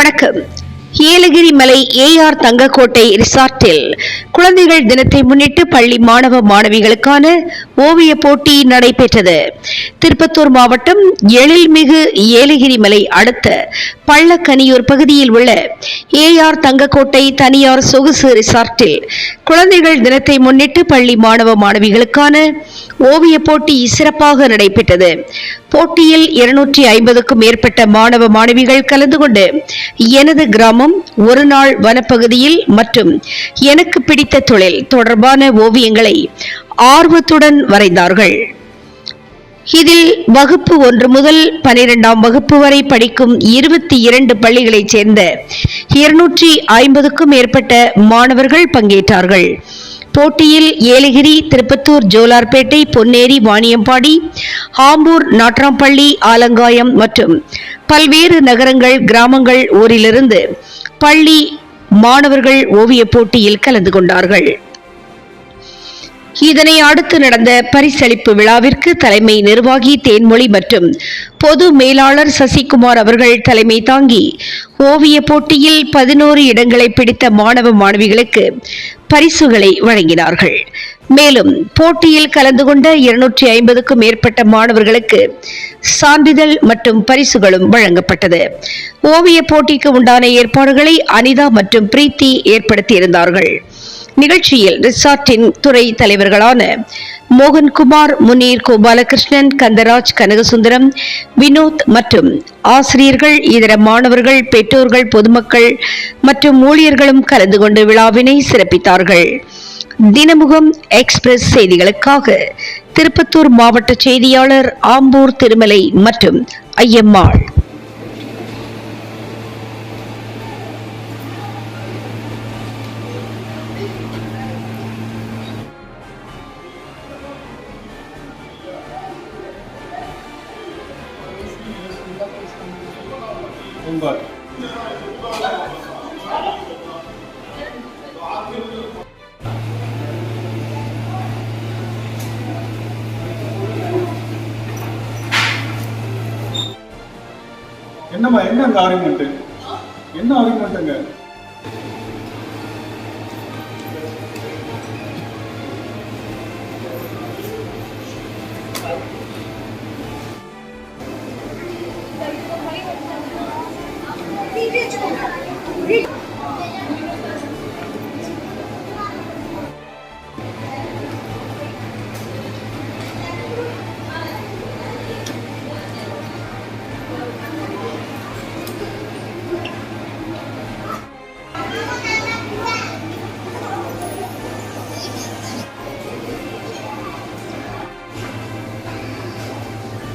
வணக்கம். ஏலகிரி மலை ஏஆர் தங்கக்கோட்டை ரிசார்ட்டில் குழந்தைகள் தினத்தை முன்னிட்டு பள்ளி மாணவ மாணவிகளுக்கான ஓவிய போட்டி நடைபெற்றது. திருப்பத்தூர் மாவட்டம் எழில்மிகு ஏலகிரி மலை அடுத்த பள்ளக்கனியூர் பகுதியில் உள்ள ஏஆர் தங்கக்கோட்டை தனியார் சொகுசு ரிசார்ட்டில் குழந்தைகள் தினத்தை முன்னிட்டு பள்ளி மாணவ மாணவிகளுக்கான ஓவிய போட்டி சிறப்பாக நடைபெற்றது. போட்டியில் இருநூற்றி ஐம்பதுக்கும் மேற்பட்ட மாணவ மாணவிகள் கலந்து கொண்டு எனது கிராமம் ஒரு நாள் வனப்பகுதியில் மற்றும் எனக்கு பிடித்த தொழில் தொடர்பான ஓவியங்களை ஆர்வத்துடன் வரைந்தார்கள். இதில் வகுப்பு ஒன்று முதல் பனிரெண்டாம் வகுப்பு வரை படிக்கும் இருபத்தி இரண்டு பள்ளிகளைச் சேர்ந்த இருநூற்றி ஐம்பதுக்கும் மேற்பட்ட மாணவர்கள் பங்கேற்றார்கள். போட்டியில் ஏலகிரி திருப்பத்தூர் ஜோலார்பேட்டை பொன்னேரி வாணியம்பாடி ஆம்பூர் நாட்ராம்பள்ளி ஆலங்காயம் மற்றும் பல்வேறு நகரங்கள் கிராமங்கள் ஊரிலிருந்து பள்ளி மாணவர்கள் ஓவியப் போட்டியில் கலந்து கொண்டார்கள். இதனை அடுத்து நடந்த பரிசளிப்பு விழாவிற்கு தலைமை நிர்வாகி தேன்மொழி மற்றும் பொது மேலாளர் சசிகுமார் அவர்கள் தலைமை தாங்கி ஓவிய போட்டியில் பதினோரு இடங்களை பிடித்த மாணவ மாணவிகளுக்கு பரிசுகளை வழங்கினார்கள். மேலும் போட்டியில் கலந்து கொண்ட இருநூற்றி ஐம்பதுக்கும் மேற்பட்ட மாணவர்களுக்கு சான்றிதழ் மற்றும் பரிசுகளும் வழங்கப்பட்டது. ஓவிய போட்டிக்கு உண்டான ஏற்பாடுகளை அனிதா மற்றும் பிரீத்தி ஏற்படுத்தியிருந்தார்கள். நிகழ்ச்சியில் ரிசார்ட்டின் துறை தலைவர்களான மோகன்குமார் முனீர் கோபாலகிருஷ்ணன் கந்தராஜ் கனகசுந்தரம் வினோத் மற்றும் ஆசிரியர்கள் இதர மாணவர்கள் பெற்றோர்கள் பொதுமக்கள் மற்றும் ஊழியர்களும் கலந்து கொண்டு விழாவினை சிறப்பித்தார்கள். தினமுகம் எக்ஸ்பிரஸ் செய்திகளுக்காக திருப்பத்தூர் மாவட்ட செய்தியாளர் ஆம்பூர் திருமலை மற்றும் ஐயம்மாள். என்னம்மா என்ன அந்த ஆர்குமெண்ட்டு என்ன ஆர்குமெண்ட்டுங்க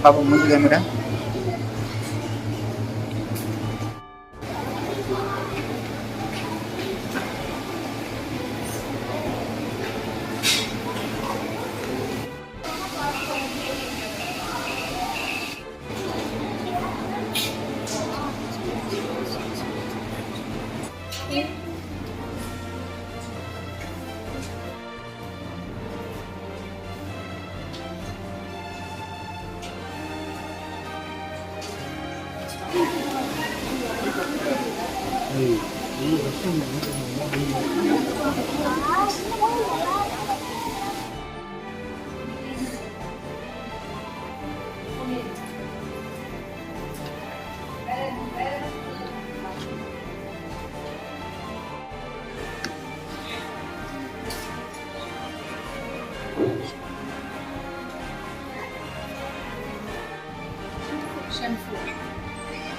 पापा मुझे camera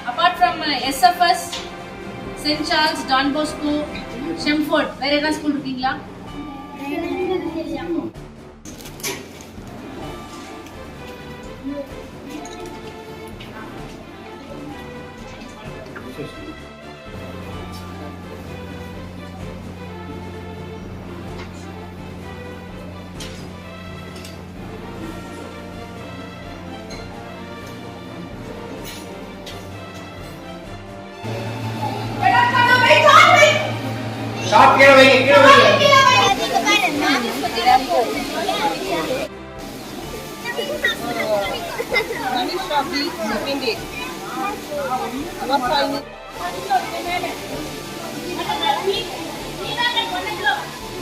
Apart from uh, SFS, saint Charles Don Bosco Shemford வேற ஏதாவது ஸ்கூல் இருக்கீங்களா ஷாப் கீழ வைங்க கீழ வைங்க Thank you.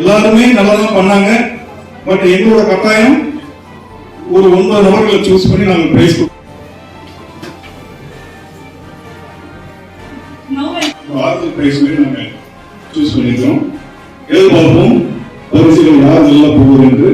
எல்லாருமே நல்லா தான் பண்ணாங்க. பட் எங்களோட கட்டாயம் ஒரு ஒன்பது நபர்களை சூஸ் பண்ணி நாங்கள் பிரைஸ் ஆறுதல் பிரைஸ் மாதிரி நாங்கள் சூஸ் பண்ணிக்கிறோம். எதிர்பார்ப்போம். பரிசுகள் யார் நல்லா போகுது என்று.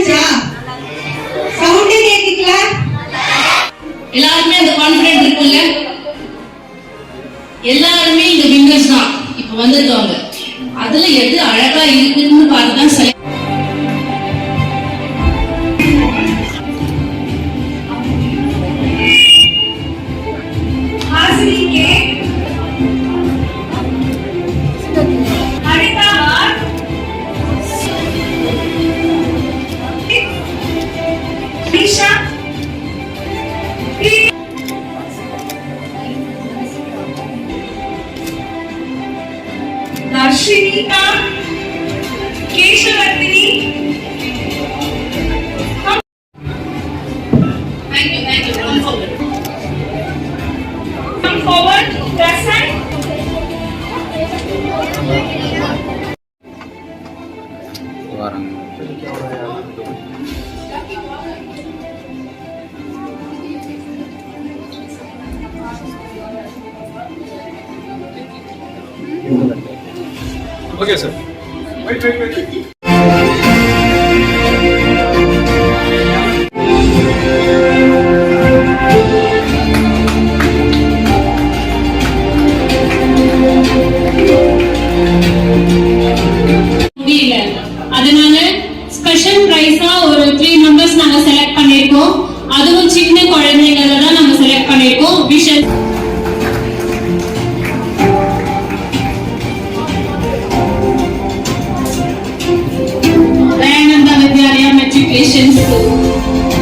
இருந்துச்சா சவுண்டே கேட்கல எல்லாருமே அந்த கான்பிடன்ட் இருக்குல்ல எல்லாருமே இந்த வின்னர்ஸ் தான். இப்ப வந்திருக்காங்க அதுல எது அழகா இருக்குன்னு பார்த்து का Okay, sir. Wait, wait, wait. 别寻思。